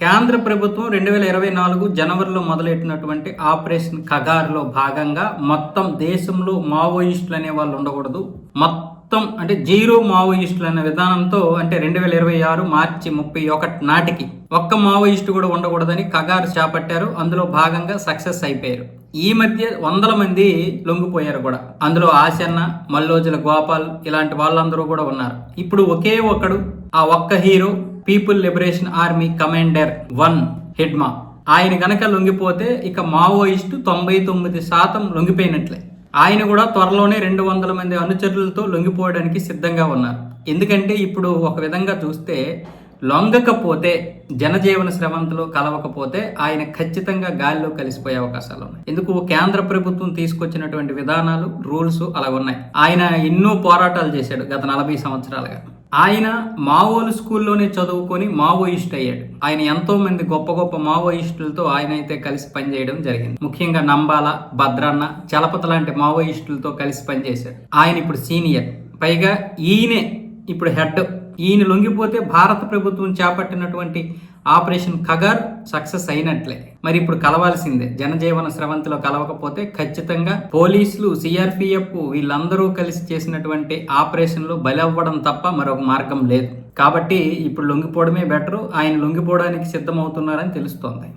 కేంద్ర ప్రభుత్వం రెండు వేల ఇరవై నాలుగు జనవరిలో మొదలెట్టినటువంటి ఆపరేషన్ కగార్లో భాగంగా మొత్తం దేశంలో మావోయిస్టులు అనే వాళ్ళు ఉండకూడదు. మొత్తం అంటే జీరో మావోయిస్టులు అనే విధానంతో అంటే రెండు వేల ఇరవై ఆరు మార్చి ముప్పై ఒకటి నాటికి ఒక్క మావోయిస్టు కూడా ఉండకూడదని కగారు చేపట్టారు. అందులో భాగంగా సక్సెస్ అయిపోయారు. ఈ మధ్య వందల మంది లొంగిపోయారు కూడా. అందులో ఆశన్న మల్లోజుల గోపాల్ ఇలాంటి వాళ్ళందరూ కూడా ఉన్నారు. ఇప్పుడు ఒకే ఒక్కడు ఆ ఒక్క hero people liberation army commander one Hidma ఆయన గనక లొంగిపోతే ఇక మావోయిస్టు తొంభై తొమ్మిది శాతం లొంగిపోయినట్లే. ఆయన కూడా త్వరలోనే రెండు వందల మంది అనుచరులతో లొంగిపోవడానికి సిద్ధంగా ఉన్నారు. ఎందుకంటే ఇప్పుడు ఒక విధంగా చూస్తే లొంగకపోతే జనజీవన శ్రవంతలో కలవకపోతే ఆయన ఖచ్చితంగా గాలిలో కలిసిపోయే అవకాశాలు ఉన్నాయి. ఎందుకు? కేంద్ర ప్రభుత్వం తీసుకొచ్చినటువంటి విధానాలు రూల్స్ అలా ఉన్నాయి ఆయన ఎన్నో పోరాటాలు చేశాడు గత నలభై సంవత్సరాలుగా. ఆయన మావోలు స్కూల్లోనే చదువుకొని మావోయిస్ట్ అయ్యాడు. ఆయన ఎంతో మంది గొప్ప గొప్ప మావోయిస్టులతో ఆయన అయితే కలిసి పనిచేయడం జరిగింది. ముఖ్యంగా నంబాల భద్రన్న చలపత లాంటి మావోయిస్టులతో కలిసి పనిచేశాడు. ఆయన ఇప్పుడు సీనియర్. పైగా ఈయనే ఇప్పుడు హెడ్. ఈయన లొంగిపోతే భారత ప్రభుత్వం చేపట్టినటువంటి ఆపరేషన్ ఖగర్ సక్సెస్ అయినట్లే. మరి ఇప్పుడు కలవాల్సిందే. జనజీవన స్రవంతిలో కలవకపోతే ఖచ్చితంగా పోలీసులు సిఆర్పిఎఫ్ వీళ్ళందరూ కలిసి చేసినటువంటి ఆపరేషన్లు బలవ్వడం తప్ప మరొక మార్గం లేదు. కాబట్టి ఇప్పుడు లొంగిపోవడమే బెటరు. ఆయన లొంగిపోవడానికి సిద్ధమవుతున్నారని తెలుస్తోంది.